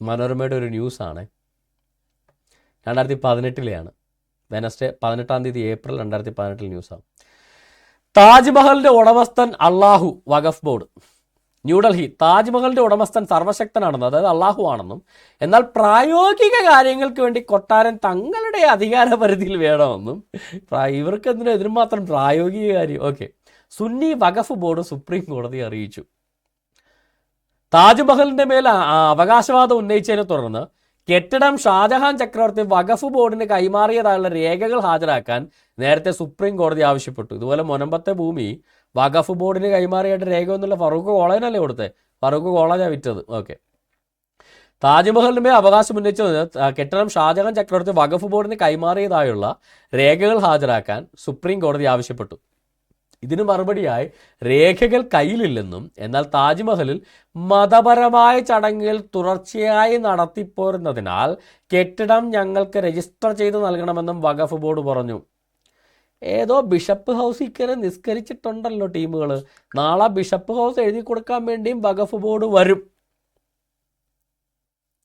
മനോരമയുടെ ഒരു ന്യൂസാണ്. രണ്ടായിരത്തി പതിനെട്ടിലെയാണ് വെനസ്ഡേ പതിനെട്ടാം തീയതി ഏപ്രിൽ രണ്ടായിരത്തി പതിനെട്ടിൽ ന്യൂസാണ്. താജ്മഹലിന്റെ ഉടമസ്ഥൻ അള്ളാഹു വഖഫ് ബോർഡ്. ന്യൂഡൽഹി താജ്മഹലിന്റെ ഉടമസ്ഥൻ സർവശക്തനാണെന്നും അതായത് അള്ളാഹു ആണെന്നും എന്നാൽ പ്രായോഗിക കാര്യങ്ങൾക്ക് വേണ്ടി കൊട്ടാരൻ തങ്ങളുടെ അധികാര പരിധിയിൽ വേണമെന്നും ഇവർക്ക് എന്തിനും ഇതിനും മാത്രം പ്രായോഗിക കാര്യം okay. Sunni Waqf board supreme കോടതി അറിയിച്ചു. താജ്മഹലിന്റെ മേൽ അവകാശവാദം ഉന്നയിച്ചതിനെ തുടർന്ന് കെട്ടിടം ഷാജഹാൻ ചക്രവർത്തി വഖഫ് ബോർഡിന് കൈമാറിയതായുള്ള രേഖകൾ ഹാജരാക്കാൻ നേരത്തെ സുപ്രീം കോടതി ആവശ്യപ്പെട്ടു. ഇതുപോലെ മൊനമ്പത്തെ ഭൂമി വഖഫ് ബോർഡിന് കൈമാറിയായിട്ട് രേഖ ഒന്നുമില്ല ഫറൂഖ് കോളേജിനല്ലേ കൊടുത്തത് ഫറൂഖ് കോളേജാണ് വിറ്റത്. ഓക്കെ. താജ്മഹലിന് മേൽ അവകാശം ഉന്നയിച്ചത് കെട്ടിടം ഷാജഹാൻ ചക്രവർത്തി വഖഫ് ബോർഡിന് കൈമാറിയതായുള്ള രേഖകൾ ഹാജരാക്കാൻ സുപ്രീം കോടതി ആവശ്യപ്പെട്ടു. ഇതിനു മറുപടിയായി രേഖകൾ കയ്യിലില്ലെന്നും എന്നാൽ താജ്മഹലിൽ മതപരമായ ചടങ്ങുകൾ തുടർച്ചയായി നടത്തിപ്പോരുന്നതിനാൽ കെട്ടിടം ഞങ്ങൾക്ക് രജിസ്റ്റർ ചെയ്ത് നൽകണമെന്നും വഖഫ് ബോർഡ് പറഞ്ഞു. ഏതോ ബിഷപ്പ് ഹൗസിൽ കയറി നിസ്കരിച്ചിട്ടുണ്ടല്ലോ ടീമുകൾ നാളെ ബിഷപ്പ് ഹൗസ് എഴുതി കൊടുക്കാൻ വേണ്ടിയും വഖഫ് ബോർഡ് വരും.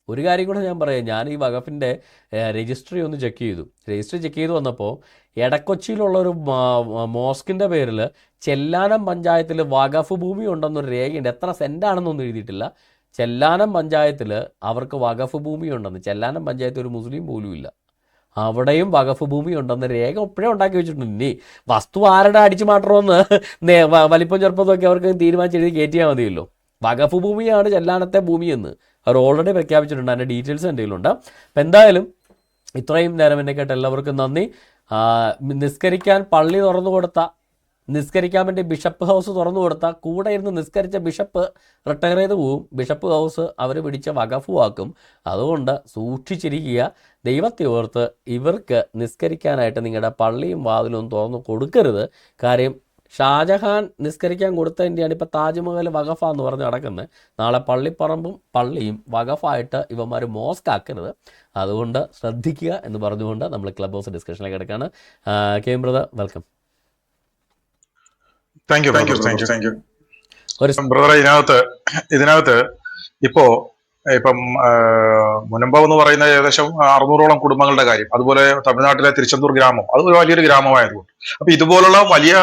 ഒരു കാര്യം കൂടെ ഞാൻ പറയാം. ഞാൻ ഈ വഖഫിന്റെ രജിസ്ട്രി ഒന്ന് ചെക്ക് ചെയ്തു. രജിസ്ട്രി ചെക്ക് ചെയ്ത് വന്നപ്പോൾ എടക്കൊച്ചിയിലുള്ള ഒരു മോസ്കിന്റെ പേരിൽ ചെല്ലാനം പഞ്ചായത്തിൽ വഖഫ് ഭൂമി ഉണ്ടെന്നൊരു രേഖയുണ്ട്. എത്ര സെന്റാണെന്നൊന്നും എഴുതിയിട്ടില്ല. ചെല്ലാനം പഞ്ചായത്തിൽ അവർക്ക് വഖഫ് ഭൂമി ഉണ്ടെന്ന്. ചെല്ലാനം പഞ്ചായത്ത് ഒരു മുസ്ലിം പോലും ഇല്ല. അവിടെയും വകഫ് ഭൂമി ഉണ്ടെന്ന് രേഖ ഇപ്പോഴേ ഉണ്ടാക്കി വെച്ചിട്ടുണ്ട്. ഇനി വസ്തു ആരുടെ അടിച്ചു മാറ്റണമെന്ന് വലിപ്പം ചെറുപ്പമൊക്കെ അവർക്ക് തീരുമാനിച്ച് എഴുതി കയറ്റിയാൽ മതിയല്ലോ. വകഫ് ഭൂമിയാണ് ചെല്ലാനത്തെ ഭൂമിയെന്ന് അവർ ഓൾറെഡി പ്രഖ്യാപിച്ചിട്ടുണ്ട്. അതിന്റെ ഡീറ്റെയിൽസ് എന്തെങ്കിലും ഉണ്ട് അപ്പം എന്തായാലും ഇത്രയും നേരം എന്നെ കേട്ട എല്ലാവർക്കും നന്ദി. നിസ്കരിക്കാൻ പള്ളി തുറന്നു കൊടുത്ത നിസ്കരിക്കാൻ വേണ്ടി ബിഷപ്പ് ഹൗസ് തുറന്നു കൊടുത്ത കൂടെ ഇരുന്ന് നിസ്കരിച്ച ബിഷപ്പ് റിട്ടയർ ചെയ്ത് പോവും. ബിഷപ്പ് ഹൗസ് അവർ പിടിച്ച വകഫുവാക്കും അതുകൊണ്ട് സൂക്ഷിച്ചിരിക്കുക. ദൈവത്തെ ഓർത്ത് ഇവർക്ക് നിസ്കരിക്കാനായിട്ട് നിങ്ങളുടെ പള്ളിയും വാതിലും തുറന്നു കൊടുക്കരുത്. കാര്യം ഷാജഹാൻ നിസ്കരിക്കാൻ കൊടുത്തതിന്റെയാണ് ഇപ്പോൾ താജ്മഹൽ വഖഫ എന്ന് പറഞ്ഞ് നടക്കുന്നത്. നാളെ പള്ളിപ്പറമ്പും പള്ളിയും വഖഫായിട്ട് ഇവന്മാർ മോസ്ക് ആക്കരുത് അതുകൊണ്ട് ശ്രദ്ധിക്കുക എന്ന് പറഞ്ഞുകൊണ്ട് നമ്മൾ ക്ലബ് ഹൗസ് ഡിസ്കഷനിലേക്ക് എടുക്കുകയാണ് കേംബ്രദ welcome. Thank you thank you thank you thank you ഒരു ബ്രദറെ ഇതിനകത്ത് ഇതിനകത്ത് ഇപ്പോ ഇപ്പം മുനമ്പം എന്ന് പറയുന്ന ഏകദേശം അറുന്നൂറോളം കുടുംബങ്ങളുടെ കാര്യം. അതുപോലെ തമിഴ്നാട്ടിലെ തിരുച്ചെന്തൂർ ഗ്രാമം. അത് ഒരു വലിയൊരു ഗ്രാമമായതുകൊണ്ട്. അപ്പൊ ഇതുപോലുള്ള വലിയ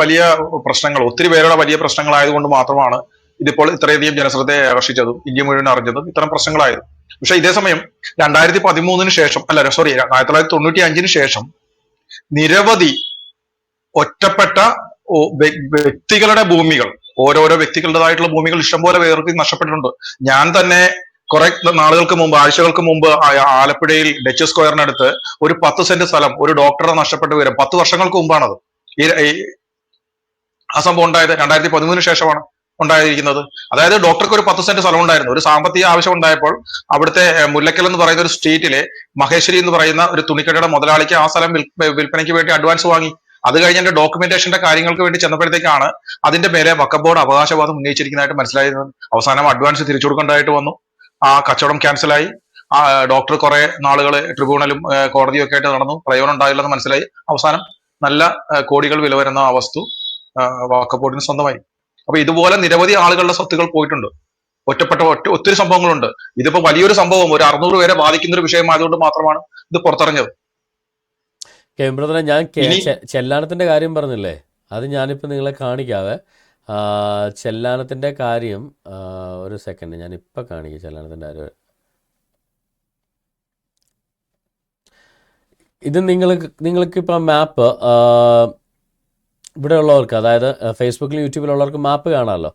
വലിയ പ്രശ്നങ്ങൾ ഒത്തിരി പേരുടെ വലിയ പ്രശ്നങ്ങളായതുകൊണ്ട് മാത്രമാണ് ഇതിപ്പോൾ ഇത്രയധികം ജനശ്രദ്ധയെ ആകർഷിച്ചതും ഇന്ത്യ മുഴുവൻ അറിഞ്ഞതും ഇത്തരം പ്രശ്നങ്ങളായത്. പക്ഷെ ഇതേസമയം രണ്ടായിരത്തി പതിമൂന്നിന് ശേഷം അല്ല സോറി ആയിരത്തി തൊള്ളായിരത്തി തൊണ്ണൂറ്റി അഞ്ചിന് ശേഷം നിരവധി ഒറ്റപ്പെട്ട വ്യക്തികളുടെ ഭൂമികൾ ഓരോരോ വ്യക്തികളുടേതായിട്ടുള്ള ഭൂമികൾ ഇഷ്ടംപോലെ പേർക്ക് നഷ്ടപ്പെട്ടിട്ടുണ്ട്. ഞാൻ തന്നെ കുറെ നാളുകൾക്ക് മുമ്പ് ആഴ്ചകൾക്ക് മുമ്പ് ആലപ്പുഴയിൽ ഡച്ച് സ്ക്വയറിനടുത്ത് ഒരു പത്ത് സെന്റ് സ്ഥലം ഒരു ഡോക്ടറെ നഷ്ടപ്പെട്ടു വരും. പത്ത് വർഷങ്ങൾക്ക് മുമ്പാണത്. ഈ ആ സംഭവം ഉണ്ടായത് രണ്ടായിരത്തി പതിമൂന്നിന് ശേഷമാണ് ഉണ്ടായിരിക്കുന്നത്. അതായത് ഡോക്ടർക്ക് ഒരു പത്ത് സെന്റ് സ്ഥലം ഉണ്ടായിരുന്നു. ഒരു സാമ്പത്തിക ആവശ്യം ഉണ്ടായപ്പോൾ അവിടുത്തെ മുല്ലക്കൽ എന്ന് പറയുന്ന ഒരു സ്ട്രീറ്റിലെ മഹേശ്വരി എന്ന് പറയുന്ന ഒരു തുണിക്കടയുടെ മുതലാളിക്ക് ആ സ്ഥലം വിൽ- വിൽപ്പനയ്ക്ക് വേണ്ടി അഡ്വാൻസ് വാങ്ങി. അത് കഴിഞ്ഞ ഡോക്യുമെന്റേഷന്റെ കാര്യങ്ങൾക്ക് വേണ്ടി ചെന്നപ്പോഴത്തേക്കാണ് അതിന്റെ മേലെ വക്കം ബോർഡ് അവകാശവാദം ഉന്നയിച്ചിരിക്കുന്നതായിട്ട് മനസ്സിലായത്. അവസാനം അഡ്വാൻസ് തിരിച്ചു കൊടുക്കേണ്ടതായിട്ട് വന്നു. ആ കച്ചവടം ക്യാൻസലായി ആ ഡോക്ടർ കുറെ നാളുകൾ ട്രിബ്യൂണലും കോടതിയും ഒക്കെ ആയിട്ട് നടന്നു. പ്രയോജനം ഉണ്ടായില്ലെന്ന് മനസ്സിലായി. അവസാനം നല്ല കോടികൾ വില വരുന്ന ആ വസ്തു വാക്കപ്പോട്ടിന് സ്വന്തമായി. അപ്പൊ ഇതുപോലെ നിരവധി ആളുകളുടെ സ്വത്തുകൾ പോയിട്ടുണ്ട്. ഒറ്റപ്പെട്ട ഒറ്റ ഒത്തിരി സംഭവങ്ങളുണ്ട്. ഇതിപ്പോ വലിയൊരു സംഭവം. ഒരു അറുന്നൂറ് പേരെ ബാധിക്കുന്ന ഒരു വിഷയമായതുകൊണ്ട് മാത്രമാണ് ഇത് പുറത്തിറങ്ങിയത്. ഞാൻ ചെല്ലാണത്തിന്റെ കാര്യം പറഞ്ഞില്ലേ? അത് ഞാനിപ്പോ നിങ്ങളെ കാണിക്കാവേ. ആ, ചെല്ലാനത്തിന്റെ കാര്യം ഒരു സെക്കൻഡ് ഞാൻ ഇപ്പം കാണിക്കും ചെല്ലാനത്തിന്റെ കാര്യം. ഇത് നിങ്ങൾ നിങ്ങൾക്ക് ഇപ്പം മാപ്പ് ഇവിടെ ഉള്ളവർക്ക് അതായത് ഫേസ്ബുക്കിലും യൂട്യൂബിലുള്ളവർക്ക് മാപ്പ് കാണാമല്ലോ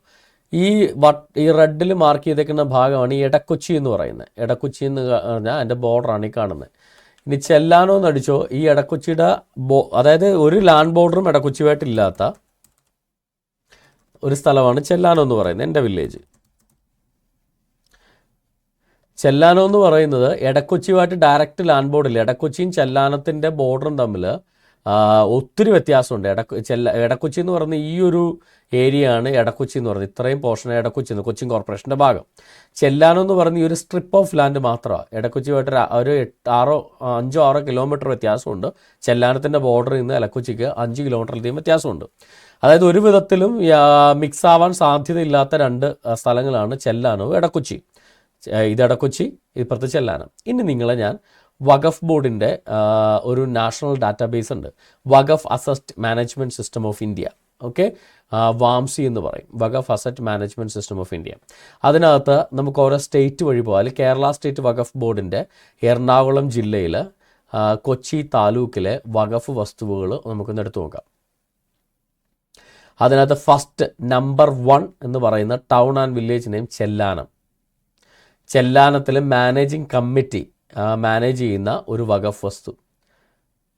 ഈ വട്ട് ഈ റെഡിൽ മാർക്ക് ചെയ്തേക്കുന്ന ഭാഗമാണ് ഈ ഇടക്കൊച്ചി എന്ന് പറയുന്നത്. ഇടക്കൊച്ചി എന്ന് പറഞ്ഞാൽ അതിന്റെ ബോർഡറാണ് ഈ കാണുന്നത് ഇനി ചെല്ലാനോ എന്നടിച്ചോ ഈ ഇടക്കൊച്ചിയുടെ ബോ അതായത് ഒരു ലാൻഡ് ബോർഡറും എടക്കൊച്ചിയുമായിട്ടില്ലാത്ത ഒരു സ്ഥലമാണ് ചെല്ലാനോ എന്ന് പറയുന്നത് എന്റെ വില്ലേജ്. ചെല്ലാനോ എന്ന് പറയുന്നത് എടക്കൊച്ചിയുമായിട്ട് ഡയറക്റ്റ് ലാൻഡ് ബോർഡില്ല എടക്കൊച്ചിയും ചെല്ലാനത്തിന്റെ ബോർഡറും തമ്മിൽ ഒത്തിരി വ്യത്യാസമുണ്ട്. എടക്കൊ ചെല്ല എടക്കൊച്ചി എന്ന് പറയുന്ന ഈ ഒരു ഏരിയ ആണ് എടക്കൊച്ചി എന്ന് പറയുന്നത്. ഇത്രയും പോർഷൻ എടക്കൊച്ചി എന്ന് കൊച്ചിൻ കോർപ്പറേഷന്റെ ഭാഗം. ചെല്ലാനം എന്ന് പറഞ്ഞ ഒരു സ്ട്രിപ്പ് ഓഫ് ലാൻഡ് മാത്രമാണ് എടക്കൊച്ചിയുമായിട്ട് ഒരു- ആറോ അഞ്ചോ ആറോ കിലോമീറ്റർ വ്യത്യാസമുണ്ട്. ചെല്ലാനത്തിന്റെ ബോർഡറിൽ നിന്ന് എലക്കൊച്ചിക്ക് അഞ്ച് കിലോമീറ്ററിലധികം വ്യത്യാസമുണ്ട്. അതായത് ഒരു വിധത്തിലും മിക്സ് ആവാൻ സാധ്യതയില്ലാത്ത രണ്ട് സ്ഥലങ്ങളാണ് ചെല്ലാനവും എടക്കൊച്ചി. ഇത് ഇടക്കൊച്ചി ഇപ്പുറത്ത് ചെല്ലാനം. ഇനി നിങ്ങളെ ഞാൻ വഖഫ് ബോർഡിന്റെ ഒരു നാഷണൽ ഡാറ്റാബേസ് ഉണ്ട്. Waqf asset management system of India. Okay വാംസി എന്ന് പറയും. Waqf asset management system of India. അതിനകത്ത് നമുക്ക് ഓരോ സ്റ്റേറ്റ് വഴി പോകാം അല്ലെങ്കിൽ കേരള സ്റ്റേറ്റ് വഖഫ് ബോർഡിന്റെ എറണാകുളം ജില്ലയിൽ കൊച്ചി താലൂക്കിലെ വഖഫ് വസ്തുവകൾ നമുക്കൊന്ന് എടുത്തു നോക്കാം. അതിനകത്ത് ഫസ്റ്റ് നമ്പർ വൺ എന്ന് പറയുന്ന town and village name Chellanam. ചെല്ലാനത്തിലെ managing committee manage ചെയ്യുന്ന ഒരു വകഫ് വസ്തു.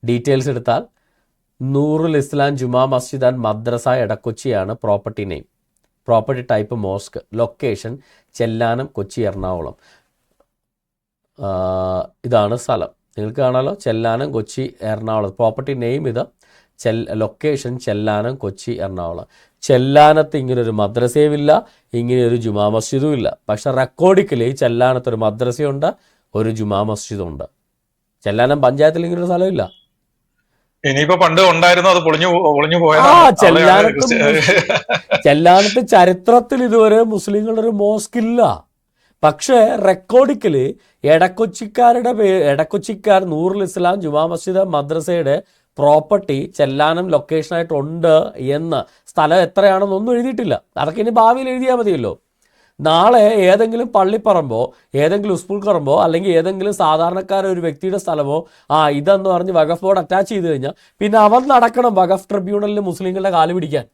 ഡീറ്റെയിൽസ് എടുത്താൽ Noorul Islam Juma Masjid and Madrasa എടക്കൊച്ചിയാണ് property name property type mosque location Chellanam Kochi Ernakulam. ഇതാണ് സ്ഥലം. നിങ്ങൾക്ക് കാണാമല്ലോ ചെല്ലാനം കൊച്ചി എറണാകുളം. പ്രോപ്പർട്ടി നെയിം ഇത്. ചെൽ ലൊക്കേഷൻ ചെല്ലാനം കൊച്ചി എറണാകുളം. ചെല്ലാനത്ത് ഇങ്ങനൊരു മദ്രസയുമില്ല ഇങ്ങനെയൊരു ജുമാ മസ്ജിദും ഇല്ല. പക്ഷെ റെക്കോർഡിക്കലി ചെല്ലാനത്തൊരു മദ്രസയുണ്ട് ഒരു ജുമാ മസ്ജിദും ഉണ്ട്. ചെല്ലാനം പഞ്ചായത്തിൽ ഇങ്ങനൊരു സ്ഥലമില്ല ഇനിയിപ്പോ പണ്ട് ഉണ്ടായിരുന്നു അത് പൊളിഞ്ഞു പൊളിഞ്ഞു പോയത് ചെല്ലാനത്ത് ചെല്ലാനത്ത് ചരിത്രത്തിൽ ഇതുവരെ മുസ്ലിങ്ങളുടെ ഒരു മോസ്ക് ഇല്ല. പക്ഷേ റെക്കോർഡിക്കൽ എടക്കൊച്ചിക്കാരുടെ പേ എടക്കൊച്ചിക്കാർ നൂറുൽ ഇസ്ലാം ജുമാ മസ്ജിദ് മദ്രസയുടെ പ്രോപ്പർട്ടി ചെല്ലാനം ലൊക്കേഷനായിട്ടുണ്ട് എന്ന് സ്ഥലം എത്രയാണെന്നൊന്നും എഴുതിയിട്ടില്ല. അതൊക്കെ ഇനി ഭാവിയിൽ എഴുതിയാൽ മതിയല്ലോ. നാളെ ഏതെങ്കിലും പള്ളിപ്പറമ്പോ ഏതെങ്കിലും സ്കൂൾ പറമ്പോ അല്ലെങ്കിൽ ഏതെങ്കിലും സാധാരണക്കാർ ഒരു വ്യക്തിയുടെ സ്ഥലമോ ആ ഇതെന്ന് പറഞ്ഞ് വഖഫ് ബോർഡ് അറ്റാച്ച് ചെയ്ത് കഴിഞ്ഞാൽ പിന്നെ അവൻ നടക്കണം വഖഫ് ട്രിബ്യൂണലിൽ മുസ്ലിങ്ങളുടെ കാൽ പിടിക്കാൻ.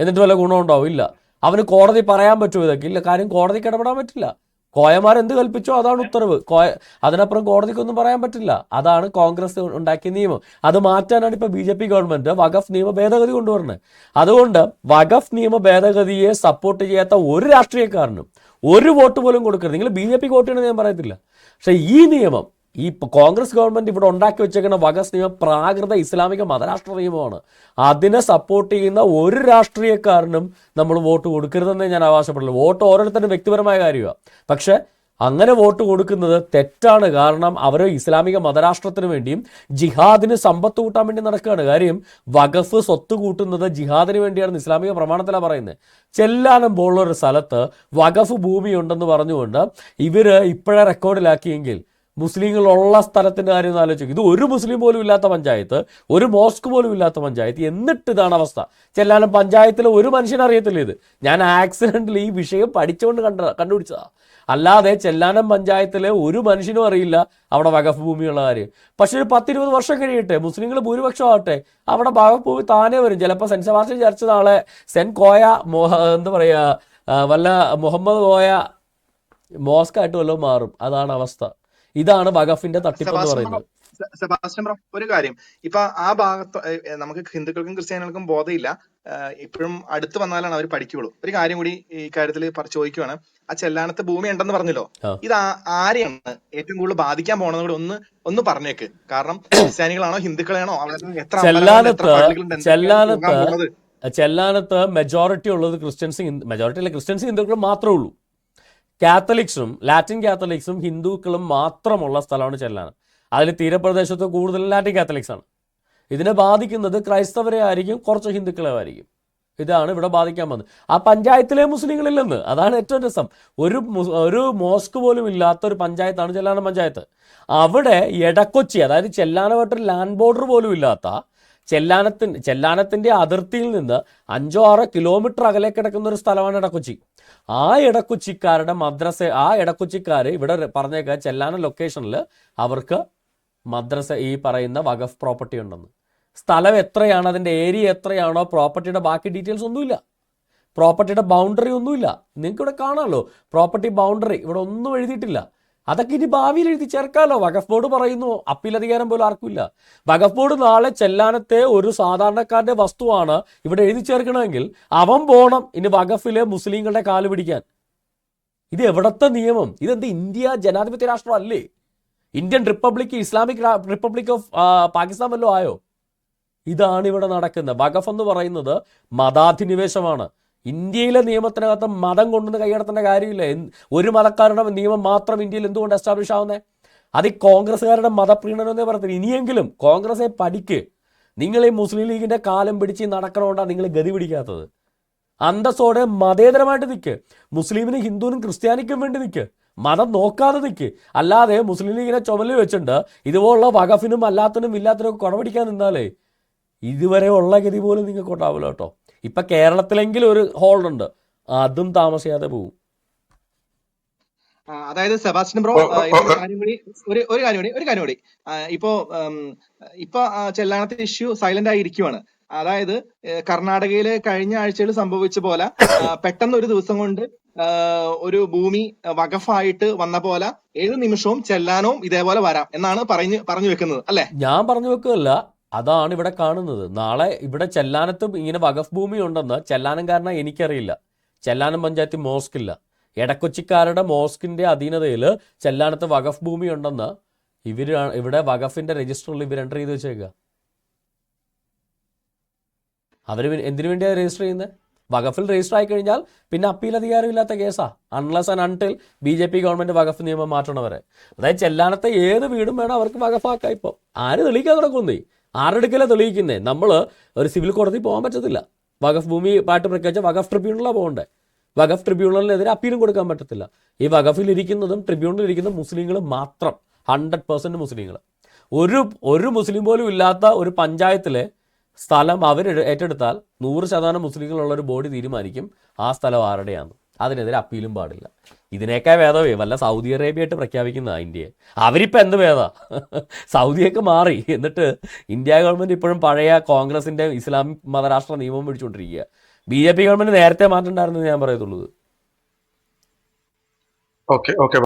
എന്നിട്ട് വല്ല ഗുണമുണ്ടാവും ഇല്ല. അവന് കോടതി പറയാൻ പറ്റുമോ ഇതൊക്കെ? ഇല്ല. കാര്യം കോടതിക്ക് ഇടപെടാൻ പറ്റില്ല. കോയമാർ എന്ത് കൽപ്പിച്ചോ അതാണ് ഉത്തരവ്. കോയ അതിനപ്പുറം കോടതിക്കൊന്നും പറയാൻ പറ്റില്ല. അതാണ് കോൺഗ്രസ് ഉണ്ടാക്കിയ നിയമം. അത് മാറ്റാനാണ് ഇപ്പോൾ ബി ജെ പി ഗവൺമെന്റ് വഖഫ് നിയമ ഭേദഗതി കൊണ്ടുവരുന്നത് അതുകൊണ്ട് വഖഫ് നിയമ ഭേദഗതിയെ സപ്പോർട്ട് ചെയ്യാത്ത ഒരു രാഷ്ട്രീയക്കാരനും ഒരു വോട്ട് പോലും കൊടുക്കരുത്. നിങ്ങൾ ബി ജെ പിക്ക് വോട്ട് ചെയ്യണമെന്ന് ഞാൻ പറയത്തില്ല. പക്ഷേ ഈ നിയമം ഈ കോൺഗ്രസ് ഗവൺമെന്റ് ഇവിടെ ഉണ്ടാക്കി വെച്ചേക്കുന്ന വകസ് നിയമം പ്രാകൃത ഇസ്ലാമിക മതരാഷ്ട്ര നിയമമാണ് അതിനെ സപ്പോർട്ട് ചെയ്യുന്ന ഒരു രാഷ്ട്രീയക്കാരനും നമ്മൾ വോട്ട് കൊടുക്കരുതെന്നേ ഞാൻ ആവശ്യപ്പെടില്ല വോട്ട് ഓരോരുത്തരും വ്യക്തിപരമായ കാര്യമാണ് പക്ഷേ അങ്ങനെ വോട്ട് കൊടുക്കുന്നത് തെറ്റാണ്. കാരണം അവർ ഇസ്ലാമിക മതരാഷ്ട്രത്തിന് വേണ്ടിയും ജിഹാദിന് സമ്പത്ത് കൂട്ടാൻ വേണ്ടി നടക്കുകയാണ്. കാര്യം വഖഫ് സ്വത്ത് കൂട്ടുന്നത് ജിഹാദിന് വേണ്ടിയാണ് ഇസ്ലാമിക പ്രമാണത്തിലാണ് പറയുന്നത് ചെല്ലാനും പോലുള്ള ഒരു സ്ഥലത്ത് വഖഫ് ഭൂമി ഉണ്ടെന്ന് പറഞ്ഞുകൊണ്ട് ഇവർ ഇപ്പോഴേ റെക്കോർഡിലാക്കിയെങ്കിൽ മുസ്ലിങ്ങളുള്ള സ്ഥലത്തിന്റെ കാര്യം ഒന്ന് ആലോചിക്കും. ഇത് ഒരു മുസ്ലിം പോലും ഇല്ലാത്ത പഞ്ചായത്ത് ഒരു മോസ്ക് പോലും ഇല്ലാത്ത പഞ്ചായത്ത് എന്നിട്ട് ഇതാണ് അവസ്ഥ. ചെല്ലാനം പഞ്ചായത്തിൽ ഒരു മനുഷ്യനെ അറിയത്തില്ല ഇത്. ഞാൻ ആക്സിഡന്റിൽ ഈ വിഷയം പഠിച്ചുകൊണ്ട് കണ്ട കണ്ടുപിടിച്ചതാണ് അല്ലാതെ ചെല്ലാനം പഞ്ചായത്തിലെ ഒരു മനുഷ്യനും അറിയില്ല അവിടെ വകഫ് ഭൂമിയുള്ള കാര്യം. പക്ഷെ ഒരു പത്തിരുപത് വർഷം കഴിയട്ടെ മുസ്ലിങ്ങൾ ഭൂരിപക്ഷം ആവട്ടെ അവിടെ വകഫ് ഭൂമി താനേ വരും. ചിലപ്പോൾ സെന്റ് സെബാസ്റ്റ്യൻ ചർച്ച് നാളെ സെന്റ് കോയ മോഹ എന്താ പറയുക വല്ല മുഹമ്മദ് കോയ മോസ്കായിട്ട് വല്ലതും മാറും. അതാണ് അവസ്ഥ. ഇതാണ് വഖഫിന്റെ തട്ടിപ്പ് എന്ന് പറയുന്നത്. ബ്രോ, സെബാസ്റ്റ്യൻ ബ്രോ ഒരു കാര്യം. ഇപ്പൊ ആ ഭാഗത്ത് നമുക്ക് ഹിന്ദുക്കൾക്കും ക്രിസ്ത്യാനികൾക്കും ബോധമില്ല ഇപ്പോഴും അടുത്ത് വന്നാലാണ് അവർ പഠിക്കുകയുള്ളൂ ഒരു കാര്യം കൂടി ഈ കാര്യത്തിൽ ചോദിക്കുവാണ്. ആ ചെല്ലാനത്ത് ഭൂമി ഉണ്ടെന്ന് പറഞ്ഞല്ലോ. ഇത് ആരെയാണ് ഏറ്റവും കൂടുതൽ ബാധിക്കാൻ പോണെന്ന് കൂടി ഒന്ന് ഒന്ന് പറഞ്ഞേക്ക്. കാരണം ക്രിസ്ത്യാനികളാണോ ഹിന്ദുക്കളാണോ എത്ര? ചെല്ലാനത്ത് മെജോറിറ്റി ഉള്ളത് ക്രിസ്ത്യൻസ് മെജോറിറ്റി അല്ല ക്രിസ്ത്യൻസ് ഹിന്ദുക്കൾ മാത്രമേ ഉള്ളൂ. കാത്തലിക്സും ലാറ്റിൻ കാത്തലിക്സും ഹിന്ദുക്കളും മാത്രമുള്ള സ്ഥലമാണ് ചെല്ലാനം. അതിൽ തീരപ്രദേശത്ത് കൂടുതൽ ലാറ്റിൻ കാത്തലിക്സ് ആണ്. ഇതിനെ ബാധിക്കുന്നത് ക്രൈസ്തവരെ ആയിരിക്കും കുറച്ച് ഹിന്ദുക്കളെ ആയിരിക്കും. ഇതാണ് ഇവിടെ ബാധിക്കാൻ വന്നത്. ആ പഞ്ചായത്തിലെ മുസ്ലിങ്ങളില്ലെന്ന് അതാണ് ഏറ്റവും രസം. ഒരു ഒരു മോസ്ക് പോലും ഇല്ലാത്ത ഒരു പഞ്ചായത്താണ് ചെല്ലാനം പഞ്ചായത്ത്. അവിടെ എടക്കൊച്ചി അതായത് ചെല്ലാനമായിട്ടൊരു ലാൻഡ് ബോർഡർ പോലും ഇല്ലാത്ത ചെല്ലാനത്തിന് ചെല്ലാനത്തിന്റെ അതിർത്തിയിൽ നിന്ന് അഞ്ചോ ആറോ കിലോമീറ്റർ അകലെ കിടക്കുന്ന ഒരു സ്ഥലമാണ് ഇടക്കൊച്ചി ആ ഇടക്കൊച്ചിക്കാരുടെ മദ്രസ ആ ഇടക്കൊച്ചിക്കാർ ഇവിടെ പറഞ്ഞേക്ക ചെല്ലാന ലൊക്കേഷനിൽ അവർക്ക് മദ്രസ ഈ പറയുന്ന വഖഫ് പ്രോപ്പർട്ടി ഉണ്ടെന്ന്. സ്ഥലം എത്രയാണ്? അതിന്റെ ഏരിയ എത്രയാണോ? പ്രോപ്പർട്ടിയുടെ ബാക്കി ഡീറ്റെയിൽസ് ഒന്നുമില്ല. പ്രോപ്പർട്ടിയുടെ ബൗണ്ടറി ഒന്നുമില്ല. നിങ്ങൾക്ക് ഇവിടെ കാണാമല്ലോ പ്രോപ്പർട്ടി ബൗണ്ടറി ഇവിടെ ഒന്നും എഴുതിയിട്ടില്ല. അതൊക്കെ ഇനി ഭാവിയിൽ എഴുതി ചേർക്കാമല്ലോ വഖഫ് ബോർഡ് പറയുന്നു അപ്പീൽ അധികാരം പോലും ആർക്കില്ല വഖഫ് ബോർഡ് നാളെ ചെല്ലാനത്തെ ഒരു സാധാരണക്കാരന്റെ വസ്തുവാണ് ഇവിടെ എഴുതി ചേർക്കണമെങ്കിൽ അവൻ പോണം ഇനി വഖഫിലെ മുസ്ലിങ്ങളുടെ കാൽ പിടിക്കാൻ. ഇത് എവിടത്തെ നിയമം? ഇതെന്ത് ഇന്ത്യ ജനാധിപത്യ രാഷ്ട്രം അല്ലേ? Indian Republic Islamic Republic of Pakistan വല്ലോ ആയോ? ഇതാണ് ഇവിടെ നടക്കുന്നത്. വഖഫ് എന്ന് പറയുന്നത് മതാധിനിവേശമാണ്. ഇന്ത്യയിലെ നിയമത്തിനകത്ത് മതം കൊണ്ടുവന്ന് കൈയടത്തേണ്ട കാര്യമില്ല. ഒരു മതക്കാരുടെ നിയമം മാത്രം ഇന്ത്യയിൽ എന്തുകൊണ്ട് എസ്റ്റാബ്ലിഷ് ആവുന്നത് അത് ഈ കോൺഗ്രസ്സുകാരുടെ മതപ്രീണനം എന്നേ പറയത്തില്ല ഇനിയെങ്കിലും കോൺഗ്രസ്സെ പഠിക്ക്. നിങ്ങൾ ഈ മുസ്ലിം ലീഗിന്റെ കാലം പിടിച്ച് നടക്കണോണ്ടാണ് നിങ്ങൾ ഗതി പിടിക്കാത്തത്. അന്തസ്സോടെ മതേതരമായിട്ട് നിൽക്ക് മുസ്ലിമിനും ഹിന്ദുവിനും ക്രിസ്ത്യാനിക്കും വേണ്ടി നിൽക്ക് മതം നോക്കാതെ നിൽക്ക് അല്ലാതെ മുസ്ലിം ലീഗിനെ ചുമലിൽ വെച്ചിട്ടുണ്ട് ഇതുപോലുള്ള വകഫിനും അല്ലാത്തനും ഇല്ലാത്തനും ഒക്കെ കുടപിടിക്കാൻ നിന്നാലേ ഇതുവരെ ഉള്ള ഗതി പോലും നിങ്ങൾക്ക് ഉണ്ടാവില്ല കേട്ടോ. ഇപ്പം കേരളത്തിലെങ്കിലും ഒരു ഹോൾഡുണ്ട് അതും താമസിയാതെ പോകും അതായത് സെബാസ്റ്റ്യൻ ബ്രോ ഒരു കാര്യം കൂടി ഒരു ഒരു കാര്യം കൂടി ഒരു കാര്യം കൂടി. ഇപ്പോ ഇപ്പൊ ചെല്ലാണത്തെ ചെല്ലാനത്തെ ഇഷ്യൂ സൈലന്റ് ആയി ഇരിക്കുവാണ് അതായത് കർണാടകയിലെ കഴിഞ്ഞ ആഴ്ചയിൽ സംഭവിച്ച പോലെ പെട്ടെന്ന് ഒരു ദിവസം കൊണ്ട് ഒരു ഭൂമി വകഫായിട്ട് വന്ന പോലെ ഏത് നിമിഷവും ചെല്ലാനവും ഇതേപോലെ വരാം എന്നാണ് പറഞ്ഞു പറഞ്ഞു വെക്കുന്നത് അല്ലെ? ഞാൻ പറഞ്ഞു വെക്കുകയല്ല. അതാണ് ഇവിടെ കാണുന്നത്. നാളെ ഇവിടെ ചെല്ലാനത്തും ഇങ്ങനെ വകഫ് ഭൂമി ഉണ്ടെന്ന് ചെല്ലാനം ചെല്ലാനംകാരനെ എനിക്കറിയില്ല. ചെല്ലാനം പഞ്ചായത്ത് മോസ്ക് ഇല്ല എടക്കൊച്ചിക്കാരുടെ മോസ്കിന്റെ അധീനതയിൽ ചെല്ലാനത്ത് വകഫ് ഭൂമി ഉണ്ടെന്ന് ഇവർ ഇവിടെ വകഫിന്റെ രജിസ്റ്ററിൽ ഇവർ എന്റർ ചെയ്ത് വെച്ചേക്കുക അവർ എന്തിനു വേണ്ടിയാണ് രജിസ്റ്റർ ചെയ്യുന്നത് വകഫിൽ രജിസ്റ്റർ ആയി കഴിഞ്ഞാൽ പിന്നെ അപ്പീൽ അധികാരമില്ലാത്ത കേസാ. Unless and until B J P government വകഫ് നിയമം മാറ്റണവരെ. അതായത് ചെല്ലാനത്തെ ഏത് വീടും വേണം അവർക്ക് വകഫാക്കാം ഇപ്പോൾ ആര് തെളിയിക്കാൻ നടക്കുന്നേ? ആരെടുക്കല തെളിയിക്കുന്നേ? നമ്മൾ ഒരു സിവിൽ കോടതി പോകാൻ പറ്റത്തില്ല. വകഫ് ഭൂമി പാട്ട് പ്രഖ്യാപിച്ച വകഫ് ട്രിബ്യൂണലാണ് പോകണ്ടേ? വകഫ് ട്രിബ്യൂണലിനെതിരെ അപ്പീലും കൊടുക്കാൻ പറ്റത്തില്ല. ഈ ട്രിബ്യൂണലിൽ ഇരിക്കുന്ന മുസ്ലിങ്ങൾ മാത്രം. ഹൺഡ്രഡ് പെർസെന്റ് മുസ്ലിങ്ങൾ ഒരു ഒരു മുസ്ലിം പോലും ഇല്ലാത്ത ഒരു പഞ്ചായത്തിലെ സ്ഥലം അവർ ഏറ്റെടുത്താൽ നൂറ് ശതമാനം മുസ്ലിങ്ങളുള്ള ഒരു ബോഡി തീരുമാനിക്കും. ആ സ്ഥലം ആരുടെയാണ് അതിനെതിരെ അപ്പീലും പാടില്ല. ഇതിനേക്കാൾ ഭേദമേ വല്ല സൗദി അറേബ്യയായിട്ട് പ്രഖ്യാപിക്കുന്ന ഇന്ത്യയെ. അവരിപ്പോൾ എന്ത് ഭേദ? സൗദിയൊക്കെ മാറി. എന്നിട്ട് ഇന്ത്യ ഗവൺമെന്റ് ഇപ്പോഴും പഴയ കോൺഗ്രസിന്റെ ഇസ്ലാമിക് മതരാഷ്ട്ര നിയമം പിടിച്ചുകൊണ്ടിരിക്കുക ബി ജെ പി ഗവൺമെന്റ് നേരത്തെ മാറ്റണ്ടായിരുന്നു ഞാൻ പറയത്തുള്ളൂ. Okay okay